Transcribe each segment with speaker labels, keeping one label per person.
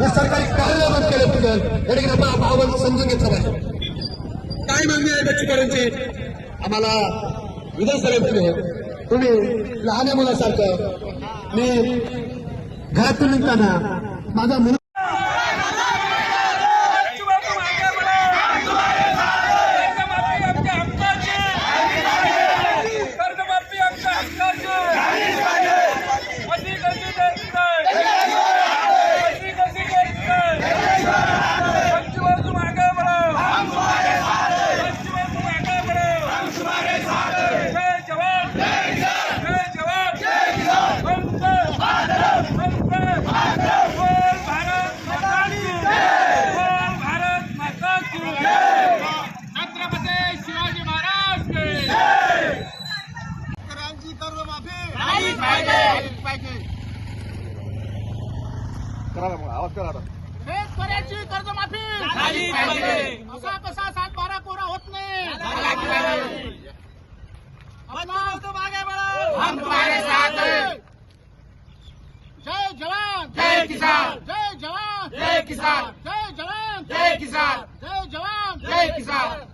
Speaker 1: हे सरकारी कार्य बंद केले पाहिजे या ठिकाणी आपण आवाज समजून घेतलं पाहिजे. काय मागणी आहे बच्चूकरांची आम्हाला विधानसभेमध्ये तुम्ही लहान मुलासारखं मी घरातून निघताना माझा मुलगा
Speaker 2: कर्जमाफी आमच्या हक्काची अशी कशी देत नाही अशी कशी देत नाही पंचवर्ष मागे बढाव पंचवर्ष मागे बढाव जय जवान जय जवान वंदे वंदे बोल भारत माता की बोल भारत माता की छत्रपती शिवाजी महाराज की
Speaker 3: शेतकऱ्यांची कर्जमाफी शेतकऱ्याची कर्जमाफी असा कसा सात बारा कोरा होत नाही अपना तो मागे बढ़ो हम तुम्हारे साथ हैं जय जवान जय किसान जय जवान जय किसान जय जवान जय किसान जय जवान जय किसान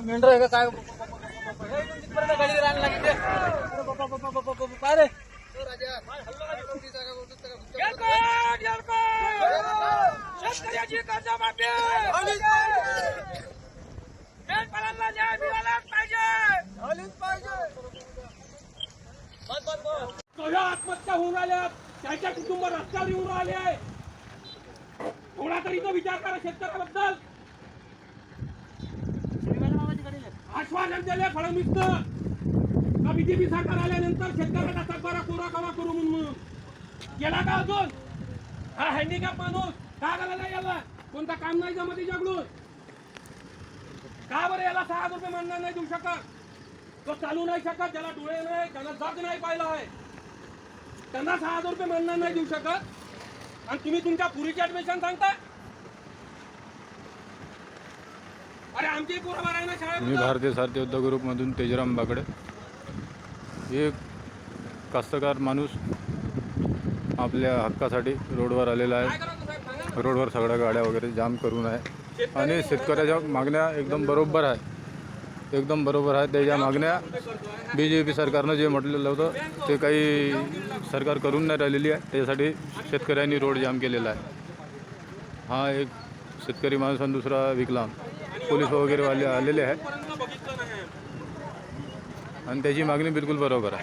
Speaker 2: मेंढर आहे का काय गाडी राहायला लागेल शेतकऱ्यांना न्याय मिळालाच पाहिजे आत्महत्या होऊन राहिल्या त्याच्या कुटुंब रस्त्यावर येऊन राहिले. आहे तरी तो विचार करा शेतकऱ्याबद्दल. आश्वासन दिले फडणवीसनं. बीजेपी सरकार आल्यानंतर शेतकऱ्याचा तकबारा कोरा कवा करू म्हणून. गेला का अजून? हा हँडिकॅप माणूस. का गेला याला? कोणता काम नाही जमत जगडून का बरं याला सहा हजार रुपये मानणार नाही देऊ शकत? तो चालू नाही शकत ज्याला डोळे नाही ज्याला जग नाही पाहिलं आहे. त्यांना सहा हजार रुपये मानणार नाही देऊ शकत. आणि तुम्ही तुमच्या पुरीची ऍडमिशन सांगता अरे आमची पोरं आहे ना
Speaker 4: मी भारतीय सारथी उद्योग ग्रुपमधून तेजराम बाकडे एक कास्तकार माणूस आपल्या हक्कासाठी रोडवर आलेला आहे. रोडवर सगळ्या गाड्या वगैरे जाम करून आहे. आणि शेतकऱ्याच्या मागण्या एकदम बरोबर आहे. एकदम बरोबर आहे. त्याच्या मागण्या बी जे पी सरकारनं जे म्हटलेलं होतं ते काही सरकार करून नाही राहिलेली आहे. त्याच्यासाठी शेतकऱ्यांनी रोड जाम केलेला आहे. हा एक शेतकरी माणूस आणि दुसरा विकलांग. पोलीस वगैरे वाले आलेले आहेत. आणि त्याची मागणी बिलकुल बरोबर आहे.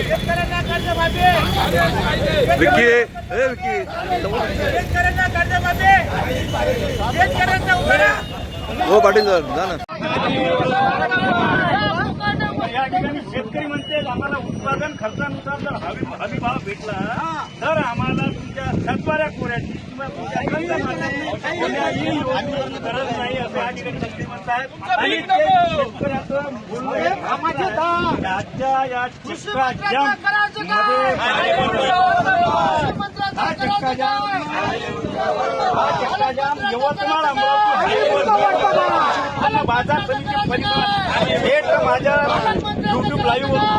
Speaker 3: शेतकऱ्यांना कर्जमाफी
Speaker 5: हो पाटील सर जा ना.
Speaker 6: या ठिकाणी शेतकरी म्हणते आम्हाला उत्पादन खर्चानुसार जर हवी हमी भाव भेटला तर आम्हाला तुमच्या सातबाऱ्या कोऱ्याची किंवा तुमच्या योजनेची गरज नाही असं या ठिकाणी मंत्री म्हणतात आणि ते शेतकऱ्याचं मूल्य आजच्या या चक्का जाम मध्ये हा चक्का जाम हा चक्का जाम यवतमाळ अमरावती आणि बाजार समिती परिसरात थेट माझ्या युट्यूब लाईव्ह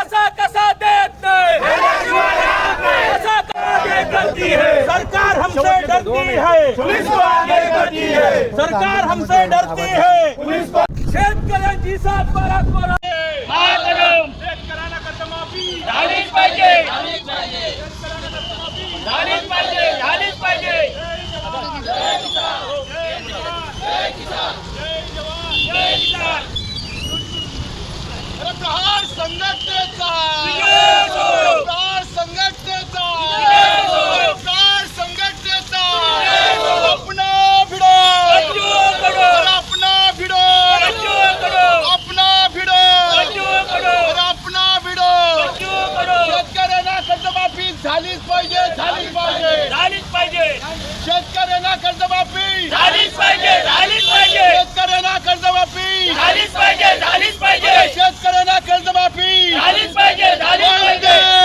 Speaker 2: असा कसा देत नाही असा आगे करती है सरकार हमसे डरती है पुलिस को आगे करती है. सरकार हमसे डरती है. पुलिस को शेतकऱ्यांची सात बारा कोरा शेतकऱ्यांना कर्जमाफी झालीच पाहिजे. झालीच पाहिजे. झालीच पाहिजे. झालीच पाहिजे जय किसान.
Speaker 3: प्रहार संघटनेचा
Speaker 2: जय
Speaker 3: प्रहार संघटनेचा
Speaker 2: जय
Speaker 3: प्रहार संघटनेचा अपना भिडो
Speaker 2: बच्चों करो
Speaker 3: अपना भिडो
Speaker 2: बच्चों करो
Speaker 3: अपना भिडो
Speaker 2: बच्चों करो
Speaker 3: अपना भिडो
Speaker 2: बच्चों करो
Speaker 3: शेतकऱ्यांना कर्जमाफी झालीच पाहिजे. झालीच पाहिजे. शेतकऱ्यांना कर्जमाफी.
Speaker 2: झालीच पाहिजे झालीच पाहिजे.
Speaker 3: शेतकऱ्यांना कर्जमाफी.
Speaker 2: झालीच पाहिजे झालीच पाहिजे.
Speaker 3: शेतकऱ्यांना कर्जमाफी.
Speaker 2: झालीच पाहिजे झालीच पाहिजे.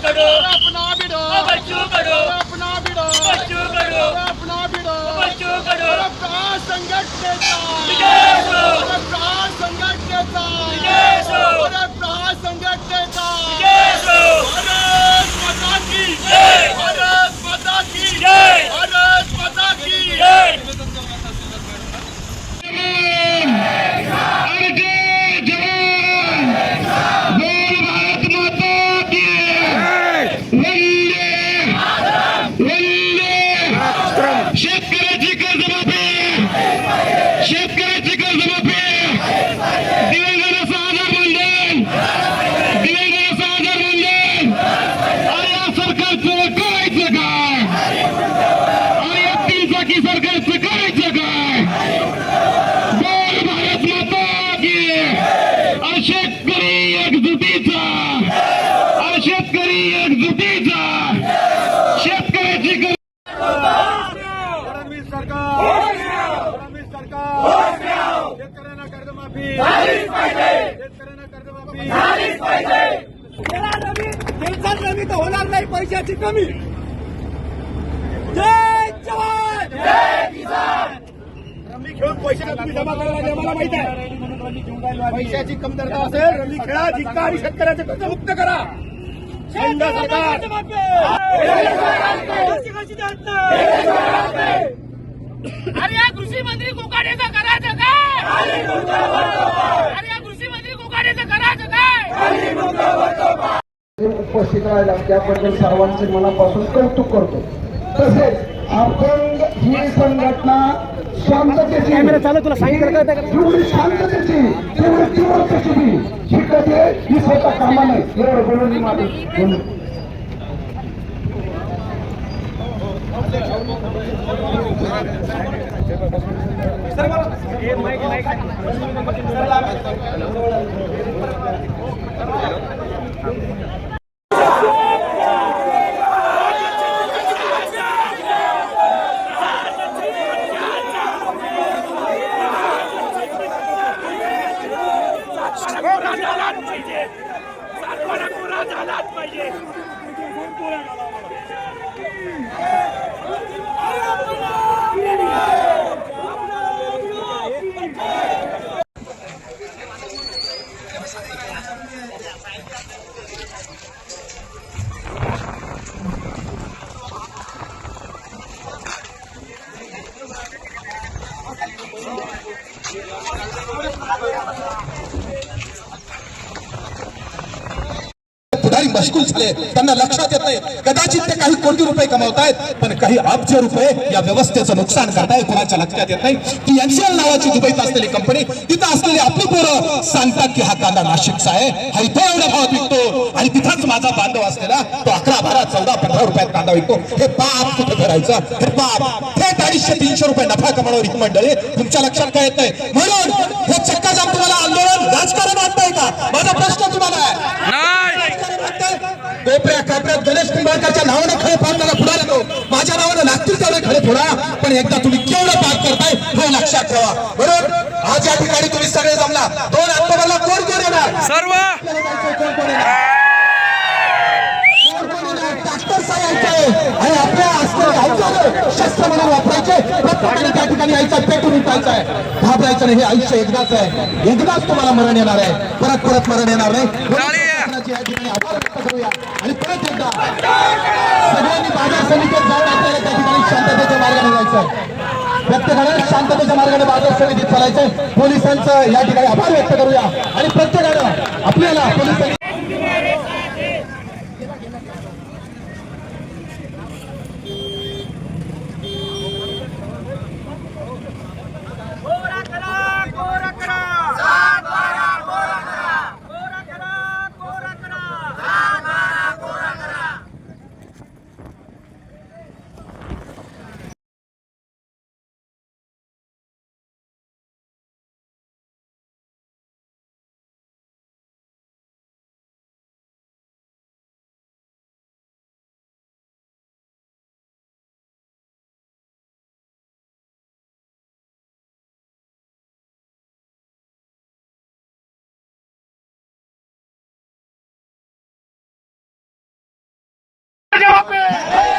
Speaker 2: बच्चों करो
Speaker 3: अपना भिडो
Speaker 2: ओ बच्चों करो
Speaker 3: अपना भिडो
Speaker 2: बच्चों करो
Speaker 3: अपना भिडो
Speaker 2: बच्चों करो
Speaker 3: प्रहार संघटनेचा
Speaker 2: जय हो.
Speaker 3: प्रहार संघटनेचा
Speaker 2: जय हो.
Speaker 3: प्रहार संघटनेचा
Speaker 2: जय हो.
Speaker 3: भारत माता की
Speaker 2: जय.
Speaker 3: भारत माता की
Speaker 2: जय.
Speaker 3: भारत माता की
Speaker 2: जय
Speaker 4: शेतकऱ्याची कर्जमाफी शेतकऱ्याची कर्जमाफी दिवंगत आधार मंडळ दिवंगत आधार मंडळ अरे या
Speaker 3: नमी तर होणार नाही पैशाची कमी. जय जवान! जय किसान
Speaker 6: रमी खेळून पैसे तुम्ही जमा करायला लागले, मला माहीत आहे. पैशाची कमतरता असेल रमी खेळा जिंका आणि शेतकऱ्याचे कर्ज मुक्त करा. सरकार.
Speaker 3: अरे या कृषी मंत्री कोकाडेचं करायचं काय अरे या कृषी मंत्री कोकाडेचं करायचं काय
Speaker 7: उपस्थित राहिला. त्याबद्दल सर्वांचे मनापासून कौतुक करतो. तसेच अपंग ही संघटना शांततेची जेवढी शांततेची तेवढी तीव्रतेची बी. ही कधी ही स्वतः कामा नाही. एवढं बोलून माझं
Speaker 1: मशगूल झाले. त्यांना लक्षात येत नाही कदाचित ते काही कोटी रुपये कमावतायत पण काही अब्ज रुपये या व्यवस्थेचं नुकसान करताय कोणाच्या लक्षात येत नाही. ती एनसीएल नावाची दुबईत असलेली कंपनी तिथं असलेली आपली पोरं सांगतात की हा कांदा नाशिकचा आहे. हा इथे एवढ्या भावात विकतो. आणि तिथंच माझा बांधव असलेला तो अकरा बारा चौदा पंधरा रुपयात कांदा विकतो. हे पाप कुठं करायचं हे पाप थेट अडीचशे तीनशे रुपये नफा कमावणारी मंडळी तुमच्या लक्षात काय येत नाही म्हणून हे चक्का जाम तुम्हाला पण एकदा तुम्ही केवढं पाप करताय हे लक्षात ठेवा. बरोबर? आज या ठिकाणी तुम्ही सगळे जमला. दोन ऑक्टोबरला कोण कोण येणार? सर्व! कोण कोण येणार ट्रॅक्टर यायचे आणि आपल्या असणारे अवजारे शस्त्र म्हणून वापरायचे. प्रत्येकाने त्या ठिकाणी यायचं पेटून उठायचं आहे. घाबरायचं नाही हे आयुष्य एकदाच आहे. एकदाच तुम्हाला मरण येणार आहे. परत परत मरण येणार नाही. शासनाचे या ठिकाणी आभार व्यक्त करूया. आणि परत एकदा सगळ्यांनी बाजार समितीत जाऊन आपल्याला त्या ठिकाणी शांततेच्या मार्गाने जायचं आहे प्रत्येकाने शांततेच्या मार्गाने बाजार समितीत चालायचंय. पोलिसांचं या ठिकाणी आभार व्यक्त करूया. आणि प्रत्येकानं आपल्याला पोलिसांनी
Speaker 3: कोरा करा कोरा करा सात बारा कोरा करा कोरा करा कोरा करा सात बारा कोरा करा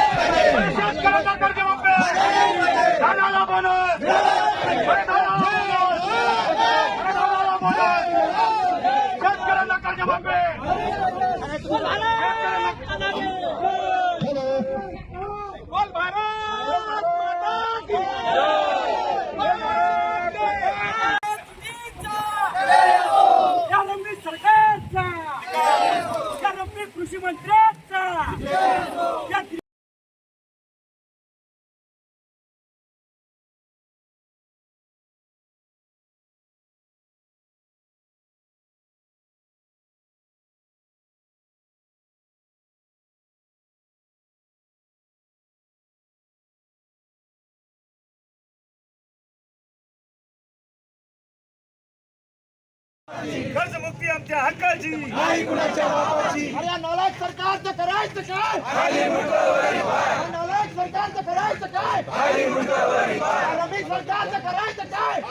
Speaker 6: शेतकऱ्याचा कर्जमाफी धानाला बोनस धानाला बोनस धानाला बोनस शेतकऱ्यांना कर्जमाफी बोल भारत सरकारचा. कृषी मंत्र्याचा. कर्जमुक्ती आमच्या हक्काची.
Speaker 3: अरे या नालायक सरकारचं करायचं काय? या नालायक सरकारचं करायचं काय? या रमेश सरकारचं करायचं काय?